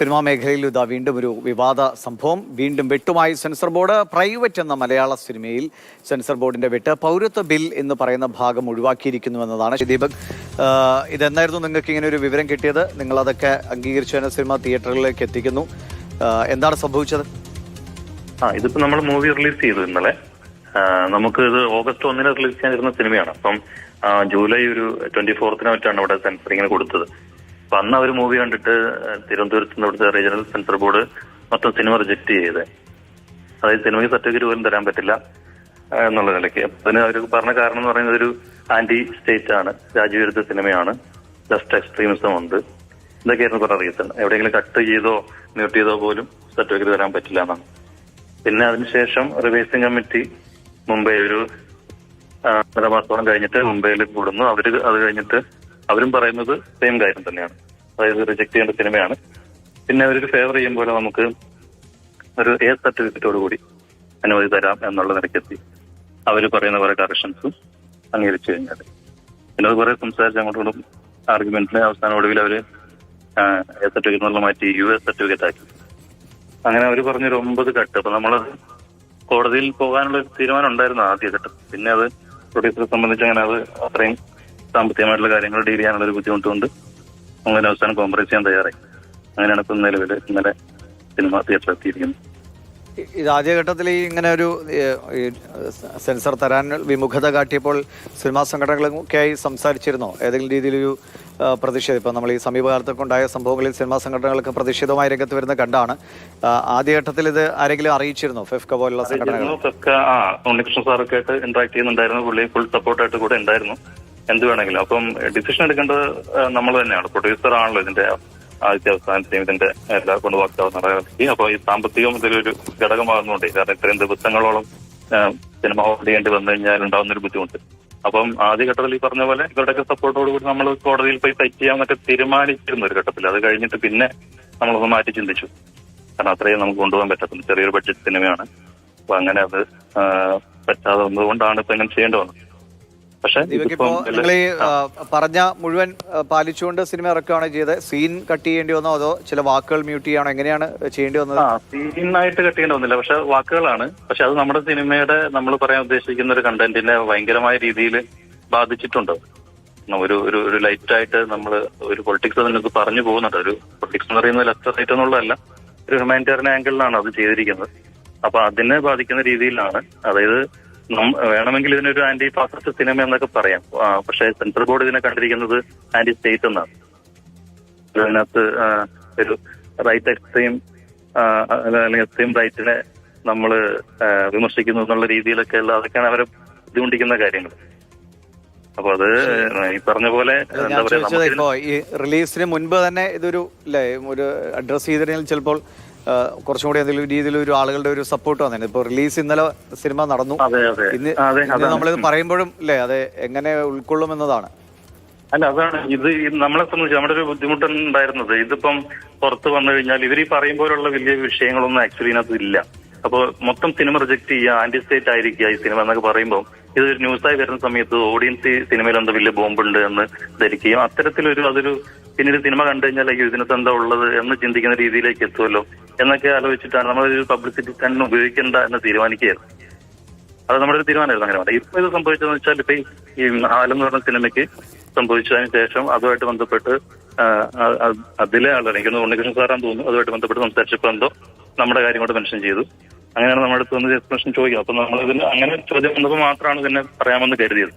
Cinema മേഖലയിൽ ഇതാ വീണ്ടും ഒരു വിവാദ സംഭവം. വീണ്ടും വെട്ടുമായി സെൻസർ ബോർഡ് പ്രൈവറ്റ് എന്ന മലയാള സിനിമയിൽ സെൻസർ ബോർഡിന്റെ വെട്ട് പൗരത്വ ബിൽ എന്ന് പറയുന്ന ഭാഗം ഒഴിവാക്കിയിരിക്കുന്നു എന്നതാണ്. ദീപക് ഇതെന്നായിരുന്നു നിങ്ങൾക്ക് ഇങ്ങനെ ഒരു വിവരം കിട്ടിയത്? നിങ്ങൾ അതൊക്കെ അംഗീകരിച്ചു സിനിമ തിയേറ്ററുകളിലേക്ക് എത്തിക്കുന്നു. എന്താണ് സംഭവിച്ചത്? ആ ഇതിപ്പോ നമ്മൾ മൂവി റിലീസ് ചെയ്തു ഇന്നലെ. നമുക്ക് ഇത് ഓഗസ്റ്റ് ഒന്നിന് റിലീസ് ചെയ്യാനിരുന്ന സിനിമയാണ്. അപ്പം ജൂലൈ ഒരു ട്വന്റി ഫോർത്തിനെ മറ്റാണ് ഇവിടെ സെൻസറിങ്ങിന് കൊടുത്തത്. അപ്പൊ അന്ന് അവർ മൂവി കണ്ടിട്ട് തിരുവനന്തപുരത്ത് നിന്ന് ഇവിടുത്തെ റീജിയണൽ സെൻസർ ബോർഡ് മൊത്തം സിനിമ റിജക്ട് ചെയ്തത് അതായത് സിനിമയ്ക്ക് സർട്ടിഫിക്കറ്റ് പോലും തരാൻ പറ്റില്ല എന്നുള്ള നിലയ്ക്ക്. അതിന് അവർ പറഞ്ഞ കാരണം എന്ന് പറയുന്നത് ഒരു ആന്റി സ്റ്റേറ്റ് ആണ് രാജ്യവിരുദ്ധ സിനിമയാണ് ജസ്റ്റ് എക്സ്ട്രീമിസം ഉണ്ട്. ഇതൊക്കെയായിരുന്നു പറഞ്ഞ റീസൺ എവിടെയെങ്കിലും കട്ട് ചെയ്തോ മ്യൂട്ട് ചെയ്തോ പോലും സർട്ടിഫിക്കറ്റ് തരാൻ പറ്റില്ല എന്നാണ്. പിന്നെ അതിനുശേഷം റിവേഴ്സിംഗ് കമ്മിറ്റി മുംബൈ ഒരു ഒന്നര മാസത്തോളം കഴിഞ്ഞിട്ട് മുംബൈയിൽ കൂടുന്നു. അവർ അത് കഴിഞ്ഞിട്ട് അവരും പറയുന്നത് സെയിം കാര്യം തന്നെയാണ്. അതായത് റിജക്ട് ചെയ്യേണ്ട സിനിമയാണ്. പിന്നെ അവരൊരു ഫേവർ ചെയ്യും പോലെ നമുക്ക് ഒരു എ സർട്ടിഫിക്കറ്റോട് കൂടി അനുമതി തരാം എന്നുള്ള നിലയ്ക്കെത്തി. അവർ പറയുന്ന കുറെ കറക്ഷൻസും അംഗീകരിച്ചു കഴിഞ്ഞാൽ പിന്നെ അത് കുറെ സംസാരിച്ച് അങ്ങോട്ടും ആർഗ്യുമെന്റിന് അവസാന ഒടുവിൽ അവർ എ സർട്ടിഫിക്കറ്റ് മാറ്റി യു എസ് സർട്ടിഫിക്കറ്റ് ആക്കി. അങ്ങനെ അവർ പറഞ്ഞൊരു ഒമ്പത് കട്ട് അപ്പൊ നമ്മളത് കോടതിയിൽ പോകാനുള്ള ഒരു തീരുമാനം ഉണ്ടായിരുന്നു ആദ്യ ഘട്ടം പിന്നെ അത് പ്രൊഡ്യൂസറെ സംബന്ധിച്ച് അങ്ങനെ അത് അത്രയും സാമ്പത്തികമായിട്ടുള്ള കാര്യങ്ങൾ ഡീൽ ചെയ്യാനുള്ള ഒരു ബുദ്ധിമുട്ടുണ്ട് അങ്ങനെ അവസാനം കോംപ്രമൈസ് ചെയ്യാൻ തയ്യാറായി. അങ്ങനെയാണ് ഇപ്പം നിലവിൽ ഇന്നലെ സിനിമ തിയേറ്ററിൽ എത്തിയിരിക്കുന്നത്. ഇത് ആദ്യഘട്ടത്തിൽ ഈ ഇങ്ങനെ ഒരു സെൻസർ തരാൻ വിമുഖത കാട്ടിയപ്പോൾ സിനിമാ സംഘടനകളൊക്കെയായി സംസാരിച്ചിരുന്നോ? ഏതെങ്കിലും രീതിയിലൊരു പ്രതിഷേധം. ഇപ്പം നമ്മൾ ഈ സമീപകാലത്തൊക്കെ ഉണ്ടായ സംഭവങ്ങളിൽ സിനിമാ സംഘടനകളൊക്കെ പ്രതിഷേധമായി രംഗത്ത് വരുന്ന കണ്ടാണ്. ആദ്യഘട്ടത്തിൽ ഇത് ആരെങ്കിലും അറിയിച്ചിരുന്നോ? ഫെഫ്ക പോലുള്ള സംഘടനകൾ ഉണ്ണികൃഷ്ണൻ സാറൊക്കെ ആയിട്ട് ഇന്ററാക്ട് ചെയ്യുന്നുണ്ടായിരുന്നു. പുള്ളി ഫുൾ സപ്പോർട്ടായിട്ട് കൂടെ ഉണ്ടായിരുന്നു. എന്ത് വേണമെങ്കിലും. അപ്പം ഡിസിഷൻ എടുക്കേണ്ടത് നമ്മൾ തന്നെയാണ്. പ്രൊഡ്യൂസർ ആണല്ലോ ഇതിന്റെ ആദ്യത്തെ അവസാനത്തെയും ഇതിന്റെ എല്ലാ കൊണ്ടുപോകാൻ നടക്കി അപ്പൊ ഈ സാമ്പത്തികം ഇതിലൊരു ഘടകമാകുന്നുണ്ട് കാരണം ഇത്രയും ദിവസങ്ങളോളം സിനിമ ഹോൾഡ് ചെയ്യേണ്ടി വന്നു കഴിഞ്ഞാൽ ഉണ്ടാവുന്ന ഒരു ബുദ്ധിമുട്ട്. അപ്പം ആദ്യഘട്ടത്തിൽ ഈ പറഞ്ഞ പോലെ ഇവരുടെയൊക്കെ സപ്പോർട്ടോട് കൂടി നമ്മൾ കോടതിയിൽ പോയി ഫൈറ്റ് ചെയ്യാമെന്നൊക്കെ തീരുമാനിച്ചിരുന്ന ഒരു ഘട്ടത്തിൽ. അത് കഴിഞ്ഞിട്ട് പിന്നെ നമ്മളൊന്ന് മാറ്റി ചിന്തിച്ചു. കാരണം അത്രയും നമുക്ക് കൊണ്ടുപോകാൻ പറ്റത്തില്ല. ചെറിയൊരു ബഡ്ജറ്റ് സിനിമയാണ് അപ്പൊ അങ്ങനെ അത് പറ്റാതെ വന്നതുകൊണ്ടാണ് ഇപ്പൊ ഇങ്ങനെ ചെയ്യേണ്ടി വന്നത്. പക്ഷെ നിങ്ങൾ ഈ പറഞ്ഞ മുഴുവൻ പാലിച്ചുകൊണ്ട് സിനിമ ഇറക്കുകയാണ് ചെയ്തത്? സീൻ കട്ട് ചെയ്യേണ്ടി വന്നോ അതോ ചില വാക്കുകൾ മ്യൂട്ട് ചെയ്യണോ എങ്ങനെയാണ് ചെയ്യേണ്ടി വന്നത്? ആ കട്ട് ചെയ്യേണ്ടി വന്നില്ല. പക്ഷെ വാക്കുകളാണ്. പക്ഷെ അത് നമ്മുടെ സിനിമയുടെ നമ്മൾ പറയാൻ ഉദ്ദേശിക്കുന്ന ഒരു കണ്ടന്റിനെ ഭയങ്കരമായ രീതിയിൽ ബാധിച്ചിട്ടുണ്ട്. ഒരു ഒരു ഒരു ലൈറ്റ് ആയിട്ട് നമ്മൾ ഒരു പൊളിറ്റിക്സ് അതിനകത്ത് പറഞ്ഞു പോകുന്നുണ്ട്. ഒരു പൊളിറ്റിക്സ് എന്ന് പറയുന്നത് ലെഫ്റ്റ് റൈറ്റ് എന്നുള്ളതല്ല ഒരു ഹ്യൂമാനിറ്റേറിയൻ ആംഗിളിലാണ് അത് ചെയ്തിരിക്കുന്നത്. അപ്പൊ അതിനെ ബാധിക്കുന്ന രീതിയിലാണ്. അതായത് വേണമെങ്കിൽ ഇതിനൊരു ആന്റി ഫാസിസ്റ്റ് സിനിമ എന്നൊക്കെ പറയാം. പക്ഷെ സെൻട്രൽ ബോർഡ് ഇതിനെ കണ്ടിരിക്കുന്നത് ആന്റി സ്റ്റേറ്റ് എന്നാണ്. അതിനകത്ത് ഒരു റൈറ്റ് എക്സ്ട്രീം അല്ലെങ്കിൽ എക്സ്ട്രീം റൈറ്റിനെ നമ്മൾ വിമർശിക്കുന്നു എന്നുള്ള രീതിയിലൊക്കെ ഉള്ള അതൊക്കെയാണ് അവരെ ബുദ്ധിമുട്ടിക്കുന്ന കാര്യങ്ങൾ. അപ്പൊ അത് ഈ പറഞ്ഞ പോലെ എന്താ പറയാ റിലീസിന് മുൻപ് തന്നെ ഇതൊരു അല്ലേ ഒരു അഡ്രസ് ചെയ്തിരുന്നെങ്കിൽ ചിലപ്പോൾ കുറച്ചും കൂടി എന്തെങ്കിലും രീതിയിൽ ഒരു ആളുകളുടെ ഒരു സപ്പോർട്ട് വന്നേ ഇപ്പൊ റിലീസ് ഇന്നലെ സിനിമ നടന്നു. ഇന്ന് നമ്മളിത് പറയുമ്പോഴും അല്ലേ അതെ എങ്ങനെ ഉൾക്കൊള്ളും എന്നതാണ് അല്ല അതാണ്. ഇത് നമ്മളെ സംബന്ധിച്ച് നമ്മുടെ ഒരു ബുദ്ധിമുട്ടുണ്ടായിരുന്നത്. ഇതിപ്പം പുറത്ത് വന്നു കഴിഞ്ഞാൽ ഇവർ ഈ പറയുമ്പോഴുള്ള വലിയ വിഷയങ്ങളൊന്നും ആക്ച്വലി ഇതിനകത്ത് ഇല്ല. അപ്പോൾ മൊത്തം സിനിമ റിജക്ട് ചെയ്യുക ആന്റി സ്റ്റേറ്റ് ആയിരിക്കുക ഈ സിനിമ എന്നൊക്കെ പറയുമ്പോൾ ഇതൊരു ന്യൂസായി വരുന്ന സമയത്ത് ഓഡിയൻസ് സിനിമയിൽ എന്തോ വലിയ ബോംബുണ്ട് എന്ന് ധരിക്കുകയും അത്തരത്തിലൊരു അതൊരു പിന്നീട് സിനിമ കണ്ടു കഴിഞ്ഞാൽ അയ്യോ ഇതിനകത്ത് എന്താ ഉള്ളത് എന്ന് ചിന്തിക്കുന്ന രീതിയിലേക്ക് എത്തുമല്ലോ. എന്നൊക്കെ ആലോചിച്ചിട്ടാണ് നമ്മളൊരു പബ്ലിസിറ്റി തന്നെ ഉപയോഗിക്കേണ്ട എന്ന് തീരുമാനിക്കുകയായിരുന്നു. അത് നമ്മുടെ ഒരു തീരുമാനമായിരുന്നു അങ്ങനെ ഇപ്പൊ ഇത് സംഭവിച്ചതെന്ന് വെച്ചാൽ ഇപ്പൊ ഈ- ആലം എന്ന് പറഞ്ഞ സിനിമയ്ക്ക് സംഭവിച്ചതിന് ശേഷം അതുമായിട്ട് ബന്ധപ്പെട്ട് അതിലെ ആളുകൾ എനിക്ക് ഉണ്ണികൃഷ്ണൻ സാറാന്ന് തോന്നുന്നു അതുമായിട്ട് ബന്ധപ്പെട്ട് സംസാരിച്ചപ്പോൾ എന്തോ നമ്മുടെ കാര്യം കൂടെ മെൻഷൻ ചെയ്തു. അങ്ങനെയാണ് നമ്മുടെ അടുത്ത് വന്ന് എക്സ്പ്ലനേഷൻ ചോദിക്കുക അപ്പൊ നമ്മൾ ഇതിന് അങ്ങനെ ചോദ്യം വന്നപ്പോൾ മാത്രമാണ് ഇതിനെ പറയാമെന്ന് കരുതിയത്.